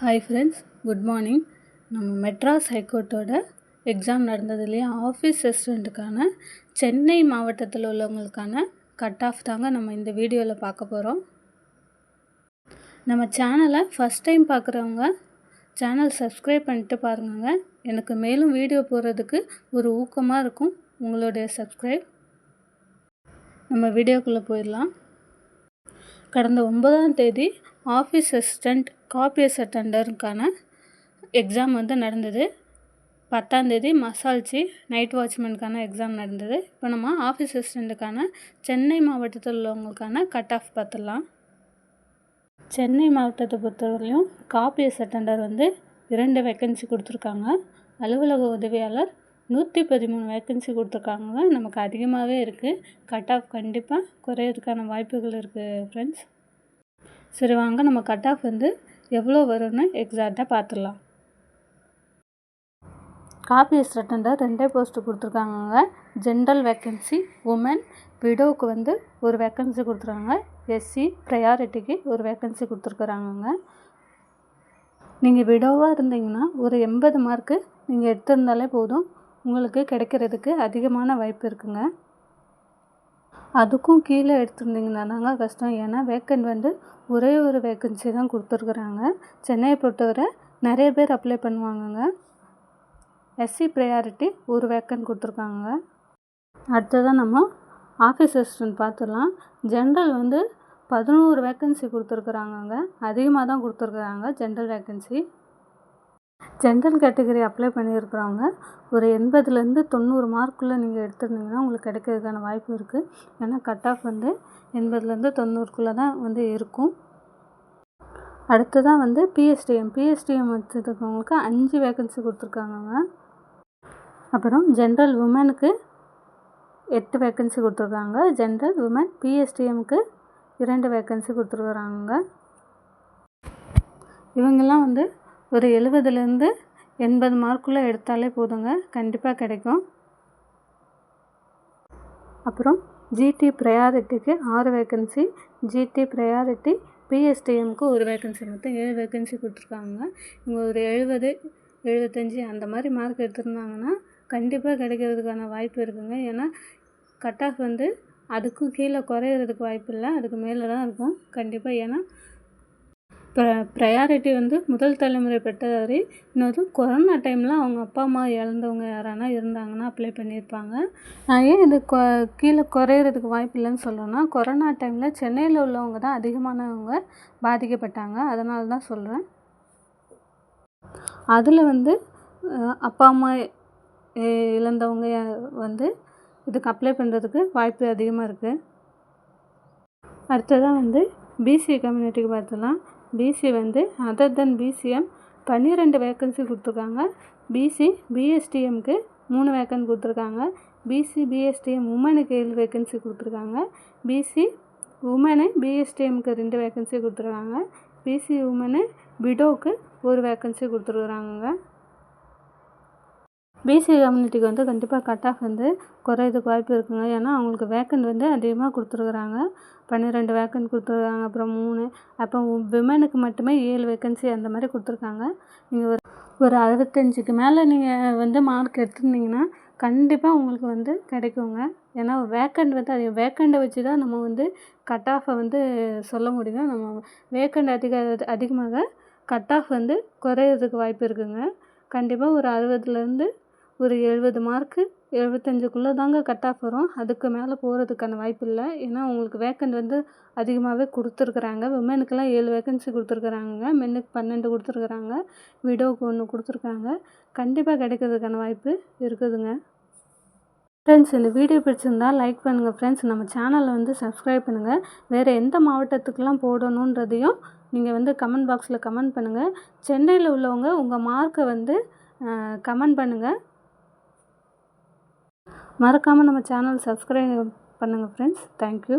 Hi friends good morning நம்ம Madras ஹைகோர்ட்டோட exam நடந்தது இல்லையா ஆஃபீஸ் அசிஸ்டண்ட்டுக்கான சென்னை மாவட்டத்தில் உள்ளவங்களுக்கான கட் ஆஃப் தாங்க நம்ம இந்த வீடியோவில் பார்க்க போகிறோம் நம்ம சேனலை ஃபஸ்ட் டைம் பார்க்குறவங்க சேனல் சப்ஸ்கிரைப் பண்ணிட்டு பாருங்கங்க. எனக்கு மேலும் வீடியோ போடுறதுக்கு ஒரு ஊக்கமாக இருக்கும் உங்களுடைய சப்ஸ்கிரைப் நம்ம வீடியோக்குள்ளே போயிடலாம். கடந்த ஒன்பதாம் தேதி ஆஃபீஸ் அசிஸ்டண்ட் காப்பியஸ் அட்டண்டருக்கான எக்ஸாம் வந்து நடந்தது. பத்தாந்தேதி மசால்ச்சி நைட் வாட்ச்மேனுக்கான எக்ஸாம் நடந்தது. இப்போ நம்ம ஆஃபீஸ் அசிஸ்டண்ட்டுக்கான சென்னை மாவட்டத்தில் உள்ளவங்களுக்கான கட் ஆஃப் பார்த்துடலாம். சென்னை மாவட்டத்தை பொறுத்தவரையும் காப்பியஸ் அட்டண்டர் வந்து இரண்டு வேக்கன்சி கொடுத்துருக்காங்க. அலுவலக உதவியாளர் நூற்றி பதிமூணு வேக்கன்சி கொடுத்துருக்காங்க. நமக்கு அதிகமாகவே இருக்குது கட் ஆஃப் கண்டிப்பாக குறையிறதுக்கான வாய்ப்புகள் இருக்குது ஃப்ரெண்ட்ஸ் சரி வாங்க. நம்ம கட் ஆஃப் வந்து எவ்வளோ வரும்னு எக்ஸாக்டாக பார்த்துடலாம். காப்பி அட்டண்டர் ரெண்டே போஸ்ட்டு கொடுத்துருக்காங்க ஜென்ரல் வேக்கன்சி உமன் விடோவுக்கு வந்து ஒரு வேக்கன்சி கொடுத்துருக்காங்க. எஸ்சி ப்ரையாரிட்டிக்கு ஒரு வேக்கன்சி கொடுத்துருக்குறாங்கங்க. நீங்கள் விடோவாக இருந்தீங்கன்னா ஒரு எண்பது மார்க்கு நீங்கள் எடுத்திருந்தாலே போதும். உங்களுக்கு கிடைக்கிறதுக்கு அதிகமான வாய்ப்பு இருக்குங்க. அதுக்கும் கீழே எடுத்திருந்தீங்கன்னா தாங்க கஷ்டம். ஏன்னா வேக்கன்ட் வந்து ஒரே ஒரு வேக்கன்சி தான் கொடுத்துருக்குறாங்க. சென்னையை பொறுத்தவரை நிறைய பேர் அப்ளை பண்ணுவாங்கங்க. எஸ்சி ப்ரையாரிட்டி ஒரு வேக்கன்ட் கொடுத்துருக்காங்க. அடுத்ததாக நம்ம ஆஃபீஸ் அசிஸ்டன்ட் பார்த்துடலாம். ஜென்ரல் வந்து பதினோரு வேக்கன்சி கொடுத்துருக்குறாங்கங்க. அதிகமாக தான் கொடுத்துருக்குறாங்க general vacancy general category apply பண்ணியிருக்கிறவங்க ஒரு எண்பதுலேருந்து தொண்ணூறு மார்க்குள்ளே நீங்கள் எடுத்துருந்தீங்கன்னா உங்களுக்கு கிடைக்கிறதுக்கான வாய்ப்பு இருக்குது ஏன்னா கட் ஆஃப் வந்து எண்பதுலேருந்து தொண்ணூறுக்குள்ளே தான் வந்து இருக்கும். அடுத்ததாக வந்து பிஎஸ்டிஎம் பிஎஸ்டிஎம் வச்சுருக்கவங்களுக்கு அஞ்சு வேக்கன்சி கொடுத்துருக்காங்கங்க அப்புறம் ஜென்ரல் உமனுக்கு எட்டு வேக்கன்சி கொடுத்துருக்காங்க. ஜென்ரல் உமன் பிஎஸ்டிஎம்க்கு இரண்டு வேக்கன்சி கொடுத்துருக்குறாங்க. இவங்கெல்லாம் வந்து ஒரு எழுபதுலேருந்து எண்பது மார்க்குள்ளே எடுத்தாலே போதுங்க. கண்டிப்பாக கிடைக்கும். அப்புறம் ஜிடி ப்ரையாரிட்டிக்கு ஆறு வேக்கன்சி ஜிடி ப்ரையாரிட்டி பிஎஸ்டிஎம்க்கு ஒரு வேக்கன்சி மொத்தம் ஏழு வேக்கன்சி கொடுத்துருக்காங்க. இவங்க ஒரு எழுபது எழுபத்தஞ்சி அந்த மாதிரி மார்க் எடுத்திருந்தாங்கன்னா கண்டிப்பாக கிடைக்கிறதுக்கான வாய்ப்பு இருக்குங்க. ஏன்னா கட் ஆஃப் வந்து அதுக்கும் கீழே குறையிறதுக்கு வாய்ப்பு இல்லை அதுக்கு மேலே தான் இருக்கும். கண்டிப்பாக ஏன்னா ப்ர ப்ரையாரிட்டி வந்து முதல் தலைமுறை பெற்றதாரி இன்னொரு கொரோனா டைமில் அவங்க அப்பா அம்மா இழந்தவங்க யாரானா இருந்தாங்கன்னா அப்ளை பண்ணியிருப்பாங்க. நான் ஏன் இது கொ கீழே குறையிறதுக்கு வாய்ப்பு இல்லைன்னு சொல்கிறேன்னா கொரோனா டைமில் சென்னையில் உள்ளவங்க தான் அதிகமானவங்க பாதிக்கப்பட்டாங்க. அதனால தான் சொல்கிறேன் அதில் வந்து அப்பா அம்மா இழந்தவங்க வந்து இதுக்கு அப்ளை பண்ணுறதுக்கு வாய்ப்பு அதிகமாக இருக்குது அடுத்ததாக வந்து பிசி கம்யூனிட்டிக்கு பார்த்தோன்னா பிசி வந்து அதர் தென் பிசிஎம் பன்னிரெண்டு வேக்கன்சி கொடுத்துருக்காங்க. பிசி பிஎஸ்டிஎம்க்கு மூணு வேக்கன்சி கொடுத்துருக்காங்க. பிசி பிஎஸ்டிஎம் உமனுக்கு ஏழு வேக்கன்சி கொடுத்துருக்காங்க. பிசி உமனு பிஎஸ்டிஎம்க்கு ரெண்டு வேக்கன்சி கொடுத்துருக்காங்க. பிசி உமனு விடோவுக்கு ஒரு வேக்கன்சி கொடுத்துருக்குறாங்க பிசி கம்யூனிட்டிக்கு வந்து கண்டிப்பாக கட் ஆஃப் வந்து குறையிறதுக்கு வாய்ப்பு இருக்குங்க. ஏன்னா அவங்களுக்கு வேக்கன்ட் வந்து அதிகமாக கொடுத்துருக்குறாங்க. பன்னிரெண்டு வேக்கன்ட் கொடுத்துருக்காங்க அப்புறம் மூணு. அப்போ விமனுக்கு மட்டுமே ஏழு வேக்கன்சி அந்த மாதிரி கொடுத்துருக்காங்க. நீங்கள் ஒரு ஒரு அறுபத்தஞ்சுக்கு மேலே நீங்கள் வந்து மார்க் எடுத்துருந்தீங்கன்னா கண்டிப்பாக உங்களுக்கு வந்து கிடைக்குங்க. ஏன்னா வேக்கண்ட் வந்து அது வேக்கண்டை வச்சு தான் நம்ம வந்து கட் ஆஃபை வந்து சொல்ல முடியும். நம்ம வேக்கண்ட் அதிக அதிகமாக கட் ஆஃப் வந்து குறையிறதுக்கு வாய்ப்பு இருக்குங்க. கண்டிப்பாக ஒரு அறுபதுலேருந்து ஒரு எழுபது மார்க்கு எழுபத்தஞ்சுக்குள்ளே தாங்க கட் ஆஃப் வரும். அதுக்கு மேலே போகிறதுக்கான வாய்ப்பு இல்லை. ஏன்னா உங்களுக்கு வேக்கண்ட் வந்து அதிகமாகவே கொடுத்துருக்குறாங்க. விமனுக்கெல்லாம் ஏழு வேக்கன்சி கொடுத்துருக்குறாங்க. மென்னுக்கு பன்னெண்டு கொடுத்துருக்குறாங்க. விடோவுக்கு ஒன்று கொடுத்துருக்காங்க கண்டிப்பாக கிடைக்கிறதுக்கான வாய்ப்பு இருக்குதுங்க. ஃப்ரெண்ட்ஸ் இந்த வீடியோ பிடிச்சிருந்தால் லைக் பண்ணுங்கள் ஃப்ரெண்ட்ஸ் நம்ம சேனலை வந்து சப்ஸ்கிரைப் பண்ணுங்கள் வேறு எந்த மாவட்டத்துக்கெலாம் போடணுன்றதையும் நீங்கள் வந்து கமெண்ட் பாக்ஸில் கமெண்ட் பண்ணுங்கள் சென்னையில் உள்ளவங்க உங்கள் மார்க்கை வந்து கமெண்ட் பண்ணுங்கள் மறக்காமல் நம்ம சேனல் சப்ஸ்கிரைப் பண்ணுங்கள் ஃப்ரெண்ட்ஸ் தேங்க்யூ